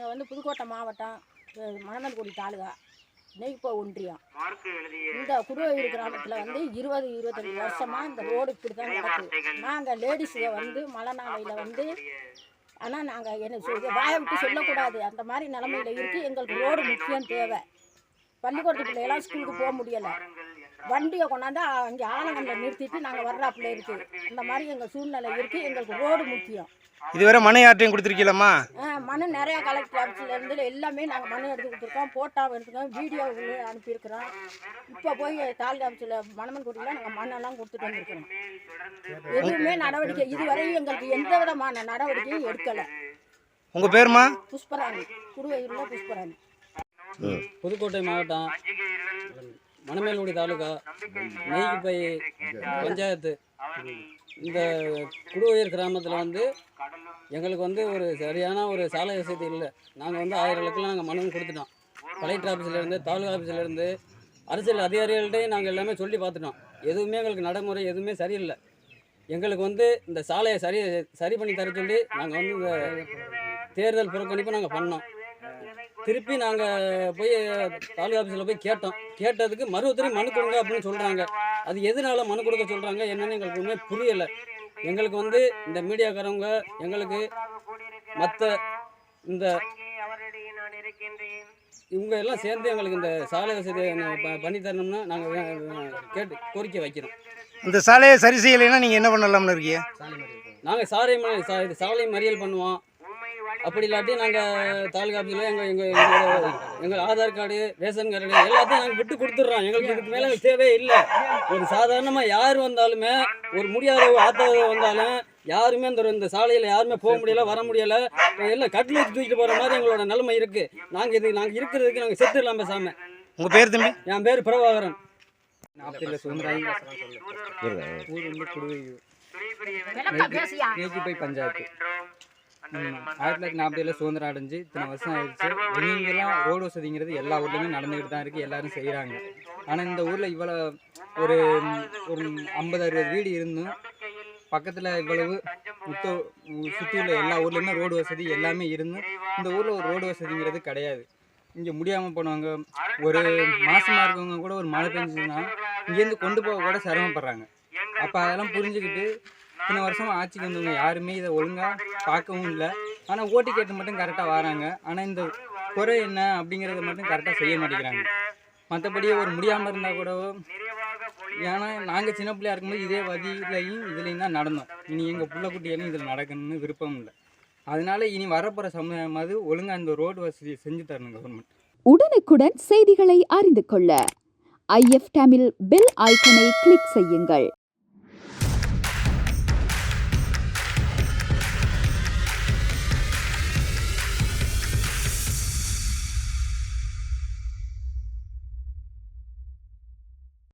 நாங்கள் வந்து புதுக்கோட்டை மாவட்டம் அஹ், மணமல்குடி தாலுகா. நெய்ப்போ ஒன்றியம். இந்த குருவயூர் கிராமத்தில் வந்து இருபது இருபத்தஞ்சு வருஷமாக இந்த ரோடு இப்படி தான் நடக்குது நாங்கள் லேடிஸுக வந்து மழை நாளையில் வந்து ஆனால் நாங்கள் என்ன சொல்றது வாயை விட்டு சொல்லக்கூடாது. அந்த மாதிரி நிலமையில இருக்குது எங்களுக்கு ரோடு முக்கியம் தேவை. பள்ளிக்கூடத்து பிள்ளையெல்லாம் ஸ்கூலுக்கு போக முடியலை. வண்டியை கொண்டாந்து அங்கே ஆலங்கல்ல நிறுத்திட்டு நாங்கள் வர்றாப்புல இருக்குது இந்த மாதிரி எங்கள் சூழ்நிலை இருக்குது எங்களுக்கு ரோடு முக்கியம். இதுவரை மனை யார்ட்டையும் கொடுத்துருக்கீங்களம்மா? ஆ, மனு நிறையா கலெக்டர் ஆஃபீஸில் இருந்து எல்லாமே நாங்கள் மனு எடுத்து கொடுத்துருக்கோம். ஃபோட்டோவும் எடுத்துருக்கோம் வீடியோ அனுப்பியிருக்கிறோம். இப்போ போய் தாலுகா ஆஃபீஸில் மணமன்குடியில் நாங்கள் மண்ணெல்லாம் கொடுத்துட்டு வந்திருக்கிறோம். எதுவுமே நடவடிக்கை இதுவரையும் எங்களுக்கு எந்த விதமான நடவடிக்கையும் எடுக்கலை. உங்கள் பேருமா? புஷ்பராணி குருவையூரில் புஷ்பராணி. புதுக்கோட்டை மாவட்டம் மணமேல்குடி தாலுகா நெய்க்குப்பை பஞ்சாயத்து. இந்த குடுவயர் கிராமத்தில் வந்து எங்களுக்கு வந்து ஒரு சரியான ஒரு சாலை வசதி இல்லை. நாங்கள் வந்து ஆயிரம் லட்சம் நாங்கள் மனு கொடுத்துட்டோம். கலெக்டர் ஆஃபீஸ்லேருந்து தாலுகா ஆஃபீஸ்லேருந்து அரசியல் அதிகாரிகள்கிட்டையும் நாங்கள் எல்லாமே சொல்லி பார்த்துட்டோம். எதுவுமே எங்களுக்கு நடைமுறை எதுவுமே சரியில்லை. எங்களுக்கு வந்து இந்த சாலையை சரி சரி பண்ணி தர சொல்லி நாங்கள் வந்து இந்த தேர்தல் புறக்கணிப்பு நாங்கள் பண்ணோம். திருப்பி நாங்கள் போய் தாலுகா ஆஃபீஸில் போய் கேட்டோம். கேட்டதுக்கு மறுபடியும் மனு கொடுங்க அப்படின்னு சொல்கிறாங்க அது எதனால மனு கொடுக்க சொல்கிறாங்க என்னென்னு எங்களுக்கு ஒன்றுமே புரியலை. எங்களுக்கு வந்து இந்த மீடியாக்காரவங்க எங்களுக்கு மற்ற இந்த இவங்க எல்லாம் சேர்ந்து எங்களுக்கு இந்த சாலை வசதி பண்ணி தரணும்னா நாங்கள் கேட்டு கோரிக்கை வைக்கிறோம். இந்த சாலையை சரி செய்யலைன்னா நீங்கள் என்ன பண்ணலாம்னு இருக்கீங்க? நாங்கள் சாலை சாலை மறியல் பண்ணுவோம். அப்படி இல்லாட்டி நாங்கள் தாலுகா ஆஃபீஸில் எங்கள் எங்கள் எங்களோட எங்கள் ஆதார் கார்டு ரேஷன் கார்டு எல்லாத்தையும் நாங்கள் விட்டு கொடுத்துட்றோம். எங்களுக்கு இதுக்கு மேலே தேவையே இல்லை. ஒரு சாதாரணமாக யார் வந்தாலுமே ஒரு முடியாத ஆத்தவ வந்தாலும் யாருமே இந்த இந்த சாலையில் யாருமே போக முடியல வர முடியல. எல்லாம் கட்டில் வச்சு தூக்கிட்டு போகிற மாதிரி எங்களோட நிலைமை இருக்குது நாங்கள் இது நாங்கள் இருக்கிறதுக்கு நாங்கள் செத்துடலாம் பேசாமல் உங்கள் பேர் தம்பி? என் பேர் பிரபாகரன். ஊர் வந்து குடுவையூர். பஞ்சாயத்து. ஆயிரத்தி தொள்ளாயிரத்தி நாற்பதுல சுதந்திரம் அடைஞ்சு இத்தனை வருஷம் ஆயிடுச்சு. இங்கெல்லாம் ரோடு வசதிங்கிறது எல்லா ஊர்லேயுமே நடந்துக்கிட்டு தான் இருக்குது எல்லாரும் செய்கிறாங்க ஆனால் இந்த ஊரில் இவ்வளோ ஒரு ஒரு ஐம்பது அறுபது வீடு இருந்தும் பக்கத்தில் இவ்வளவு முத்த சுற்றி உள்ள எல்லா ஊர்லேயுமே ரோடு வசதி எல்லாமே இருந்தும் இந்த ஊரில் ஒரு ரோடு வசதிங்கிறது கிடையாது. இங்கே முடியாமல் போனவங்க ஒரு மாசமாக இருக்கவங்க கூட ஒரு மழை பெஞ்சுன்னா இங்கேருந்து கொண்டு போக கூட சிரமப்படுறாங்க. அப்போ அதெல்லாம் புரிஞ்சுக்கிட்டு இத்தனை வருஷமா ஆட்சிக்கு வந்தவங்க யாருமே இதை ஒழுங்காக பார்க்கவும் இல்லை. ஆனால் ஓட்டு கேட்டு மட்டும் கரெக்டாக வராங்க. ஆனால் இந்த குறை என்ன அப்படிங்கிறத மட்டும் கரெக்டாக செய்ய மாட்டேங்கிறாங்க. மற்றபடி ஒரு முடியாமல் இருந்தால் கூட ஏன்னா நாங்கள் சின்ன பிள்ளையா இருக்கும்போது இதே வதியிலையும் இதுலேயும் தான் நடந்தோம். இனி எங்கள் பிள்ளை குட்டியாலும் இதில் நடக்கணும்னு விருப்பம் இல்லை. அதனால இனி வரப்போகிற சமுதாயமாவது ஒழுங்காக இந்த ரோடு வசதியை செஞ்சு தரணும் கவர்மெண்ட் உடனுக்குடன் செய்திகளை அறிந்து கொள்ள. ஐஎஃப் தமிழ் பெல் ஐக்கனை கிளிக் செய்யுங்கள்.